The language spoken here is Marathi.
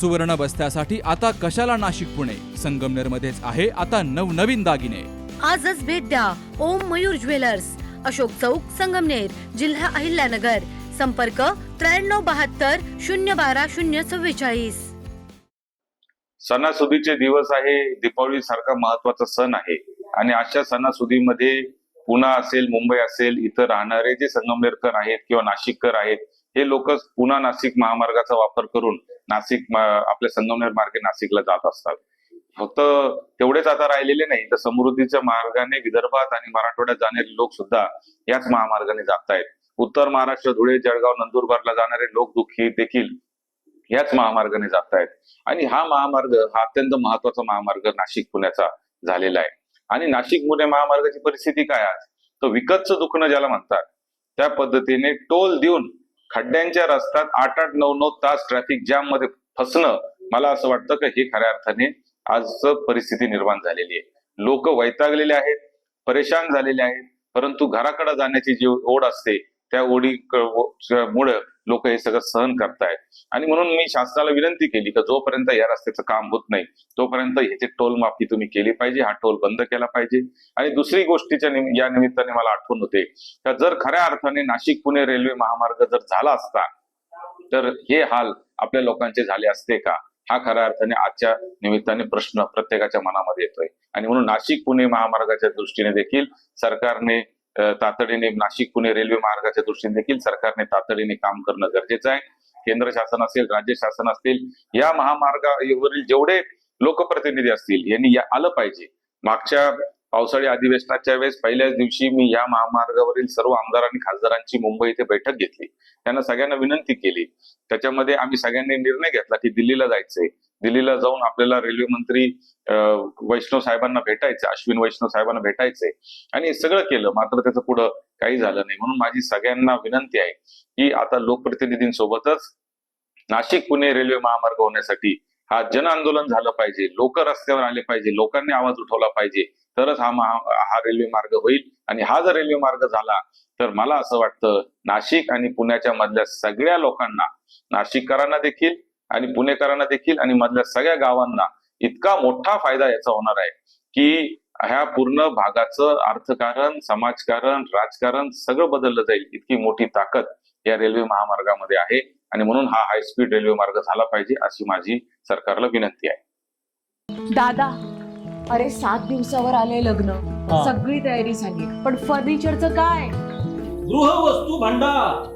सुवर्ण बस्त्यासाठी आता कशाला नाशिक पुणे? संगमनेर मध्येच आहे आता नवनवीन दागिने. आजच भेट द्या ओम मयूर ज्वेलर्स. अशोक चौक संगमनेर जिल्हा अहिल्यानगर. संपर्क त्र्याण्णव बहात्तर शून्य बारा शून्य चव्वेचाळीस. सणासुदीचे दिवस आहे. दीपावली सारखा महत्त्वाचा सण आहे. आणि अशा सणासुदीमध्ये पुणा असेल मुंबई असेल इथं राहणारे जे संगमनेरकर आहेत किंवा नाशिककर आहेत हे लोक पुणा नाशिक महामार्गाचा वापर करून नाशिक आपल्या संगमनेर मार्गे नाशिकला जात असतात. फक्त तेवढेच आता राहिलेले नाही तर समृद्धीच्या मार्गाने विदर्भात आणि मराठवाड्यात जाणारे लोक सुद्धा याच महामार्गाने जात आहेत. उत्तर महाराष्ट्र धुळे जळगाव नंदुरबारला जाणारे लोक दुःखी देखील याच महामार्गाने जात आहेत. आणि हा महामार्ग हा अत्यंत महत्त्वाचा महामार्ग नाशिक पुण्याचा झालेला आहे. आणि नाशिक पुणे महामार्गाची परिस्थिती काय आज तर विकतचं दुखणं ज्याला म्हणतात त्या पद्धतीने टोल देऊन खड्ड्यांच्या रस्त्यात आठ आठ नऊ नऊ तास ट्रॅफिक जॅममध्ये फसणं मला असं वाटतं की हे खऱ्या अर्थाने आज परिस्थिती निर्माण झालेली आहे. लोक वैतागलेले आहेत परेशान झालेले आहेत परंतु घराकडे जाण्याची जी ओढ असते त्या ओढी मुळे लोक हे सगळं सहन करतायत आणि म्हणून मी शासनाला विनंती केली की जोपर्यंत या रस्त्याचं काम होत नाही तोपर्यंत ह्याची टोल माफी तुम्ही केली पाहिजे हा टोल बंद केला पाहिजे. आणि दुसरी गोष्टीच्या निम- या निमित्ताने मला आठवण होते का जर खऱ्या अर्थाने नाशिक पुणे रेल्वे महामार्ग जर झाला असता तर हे हाल आपल्या लोकांचे झाले असते का? हा खऱ्या अर्थाने आजच्या निमित्ताने प्रश्न प्रत्येकाच्या मनामध्ये येतोय. आणि म्हणून नाशिक पुणे महामार्गाच्या दृष्टीने देखील सरकारने तातडीने नाशिक पुणे रेल्वे मार्गाच्या दृष्टीने देखील सरकारने तातडीने काम करणं गरजेचं आहे. केंद्र शासन असेल राज्य शासन असतील या महामार्गावरील जेवढे लोकप्रतिनिधी असतील यांनी या आलं पाहिजे. मागच्या पावसाळी अधिवेशनाच्या वेळेस पहिल्याच दिवशी मी या महामार्गावरील सर्व आमदार आणि खासदारांची मुंबई इथे बैठक घेतली. त्यांना सगळ्यांना विनंती केली. त्याच्यामध्ये आम्ही सगळ्यांनी निर्णय घेतला की दिल्लीला जायचंय. दिल्लीला जाऊन आपल्याला रेल्वे मंत्री अं, वैष्णव साहेबांना भेटायचं अश्विन वैष्णव साहेबांना भेटायचे आणि सगळं केलं मात्र त्याचं पुढं काही झालं नाही. म्हणून माझी सगळ्यांना विनंती आहे की आता लोकप्रतिनिधींसोबतच नाशिक पुणे रेल्वे महामार्ग होण्यासाठी हा जन आंदोलन झालं पाहिजे लोक रस्त्यावर आले पाहिजे लोकांनी आवाज उठवला पाहिजे तरच हा महा हा रेल्वे मार्ग होईल. आणि हा जर रेल्वे मार्ग झाला तर मला असं वाटतं नाशिक आणि पुण्याच्या मधल्या सगळ्या लोकांना नाशिककरांना देखील आणि पुणेकरांना देखील आणि मधल्या सगळ्या गावांना इतका मोठा फायदा याचा होणार आहे की ह्या पूर्ण भागाचं अर्थकारण समाजकारण राजकारण सगळं बदललं जाईल. इतकी मोठी ताकद या रेल्वे महामार्गामध्ये आहे आणि म्हणून हा हायस्पीड रेल्वे मार्ग झाला पाहिजे अशी माझी सरकारला विनंती आहे. दादा अरे सात दिवसावर आले लग्न. सगळी तयारी झाली पण फर्निचरचं काय? गृहवस्तू भांडार.